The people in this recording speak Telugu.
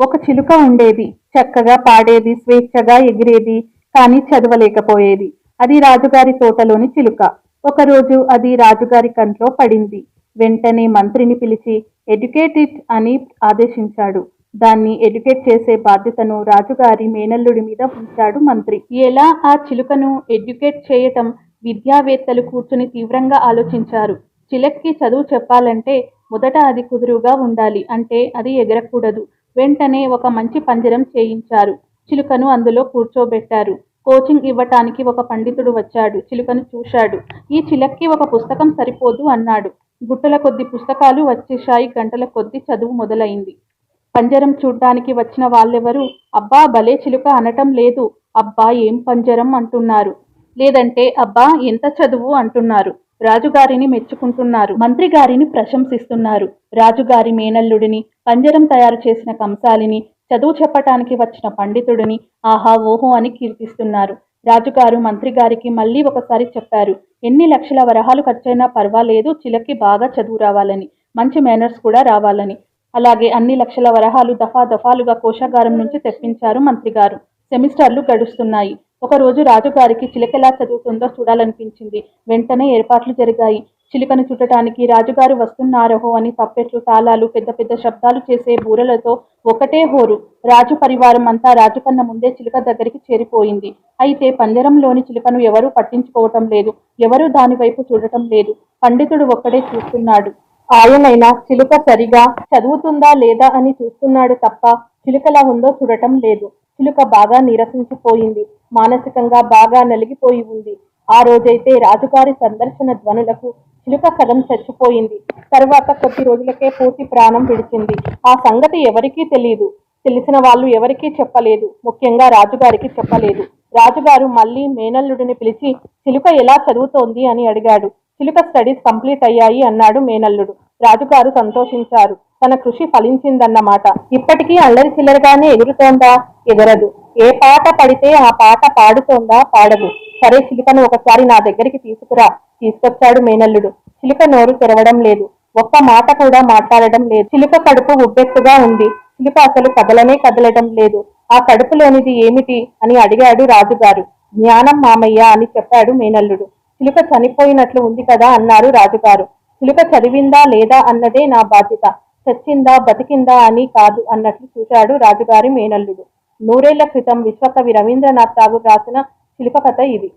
ఒక చిలుక ఉండేది. చక్కగా పాడేది స్వేచ్ఛగా ఎగిరేది కానీ చదవలేకపోయేది. అది రాజుగారి తోటలోని చిలుక. ఒకరోజు అది రాజుగారి కంట్లో పడింది. వెంటనే మంత్రిని పిలిచి ఎడ్యుకేట్ ఇట్ అని ఆదేశించాడు. దాన్ని ఎడ్యుకేట్ చేసే బాధ్యతను రాజుగారి మేనల్లుడి మీద ఉంచాడు మంత్రి. ఎలా ఆ చిలుకను ఎడ్యుకేట్ చేయటం? విద్యావేత్తలు కూర్చుని తీవ్రంగా ఆలోచించారు. చిలక్కి చదువు చెప్పాలంటే మొదట అది కుదురుగా ఉండాలి అంటే అది ఎగరకూడదు. వెంటనే ఒక మంచి పంజరం చేయించారు. చిలుకను అందులో కూర్చోబెట్టారు. కోచింగ్ ఇవ్వటానికి ఒక పండితుడు వచ్చాడు. చిలుకను చూశాడు. ఈ చిలక్కి ఒక పుస్తకం సరిపోదు అన్నాడు. గుట్టల కొద్ది పుస్తకాలు వచ్చేశాయి. గంటల కొద్ది చదువు మొదలైంది. పంజరం చూడ్డానికి వచ్చిన వాళ్ళెవరు? అబ్బా భలే చిలుక అనటం లేదు. అబ్బా ఏం పంజరం అంటున్నారు? లేదంటే అబ్బా ఎంత చదువు అంటున్నారు? రాజుగారిని మెచ్చుకుంటున్నారు. మంత్రి గారిని ప్రశంసిస్తున్నారు. రాజుగారి మేనల్లుడిని పంజరం తయారు చేసిన కంసాలిని చదువు చెప్పటానికి వచ్చిన పండితుడిని ఆహా ఓహో అని కీర్తిస్తున్నారు. రాజుగారు మంత్రి గారికి మళ్ళీ ఒకసారి చెప్పారు ఎన్ని లక్షల వరహాలు ఖర్చైనా పర్వాలేదు చిలకి బాగా చదువు రావాలని మంచి మేనర్స్ కూడా రావాలని. అలాగే అన్ని లక్షల వరహాలు దఫా దఫాలుగా కోశాగారం నుంచి తెప్పించారు మంత్రి గారు సెమిస్టర్లు గడుస్తున్నాయి. ఒకరోజు రాజుగారికి చిలకెలా చదువుతుందో చూడాలనిపించింది. వెంటనే ఏర్పాట్లు జరిగాయి. చిలుకను చుట్టడానికి రాజుగారు వస్తున్నారహో అని తప్పెట్లు తాళాలు పెద్ద పెద్ద శబ్దాలు చేసే బూరలతో ఒకటే హోరు. రాజు పరివారం అంతా రాజు కన్న ముందే చిలుక దగ్గరికి చేరిపోయింది. అయితే పంజరంలోని చిలుకను ఎవరూ పట్టించుకోవటం లేదు. ఎవరూ దాని వైపు చూడటం లేదు. పండితుడు ఒక్కడే చూస్తున్నాడు. ఆయనైనా చిలుక సరిగా చదువుతుందా లేదా అని చూస్తున్నాడు తప్ప చిలుకలా ఉందో చూడటం లేదు. చిలుక బాగా నీరసించిపోయింది. మానసికంగా బాగా నలిగిపోయి ఉంది. ఆ రోజైతే రాజుగారి సందర్శన ధ్వనులకు చిలుక సగం చచ్చిపోయింది. తర్వాత కొద్ది రోజులకే పూర్తి ప్రాణం విడిచింది. ఆ సంగతి ఎవరికీ తెలియదు తెలిసిన వాళ్ళు ఎవరికీ చెప్పలేదు. ముఖ్యంగా రాజుగారికి చెప్పలేదు. రాజుగారు మళ్ళీ మేనల్లుడిని పిలిచి చిలుక ఎలా చదువుతోంది? అని అడిగాడు. చిలుక స్టడీస్ కంప్లీట్ అయ్యాయి అన్నాడు మేనల్లుడు. రాజుగారు సంతోషించారు. తన కృషి ఫలించిందన్నమాట. ఇప్పటికీ అల్లరి చిల్లరగానే ఎగురుతోందా? ఎగరదు. ఏ పాట పడితే ఆ పాట పాడుతోందా పాడదు. సరే చిలుకను ఒకసారి నా దగ్గరికి తీసుకురా తీసుకొచ్చాడు మేనల్లుడు. చిలుక నోరు తెరవడం లేదు. ఒక్క మాట కూడా మాట్లాడడం లేదు. చిలుక కడుపు ఉబ్బెత్తుగా ఉంది. చిలుక అసలు కదలనే కదలడం లేదు. ఆ కడుపులోనిది ఏమిటి అని అడిగాడు రాజుగారు. జ్ఞానం మామయ్య అని చెప్పాడు మేనల్లుడు. చిలుక చనిపోయినట్లు ఉంది కదా అన్నారు రాజుగారు. చిలుక చదివిందా లేదా అన్నదే నా బాధ్యత. చచ్చిందా బతికిందా అని కాదు అన్నట్లు చూశాడు రాజుగారి మేనల్లుడు. నూరేళ్ళ క్రితం విశ్వకవి రవీంద్రనాథ్ ఠాగూర్ రాసిన శిల్పకథ కథ ఇది.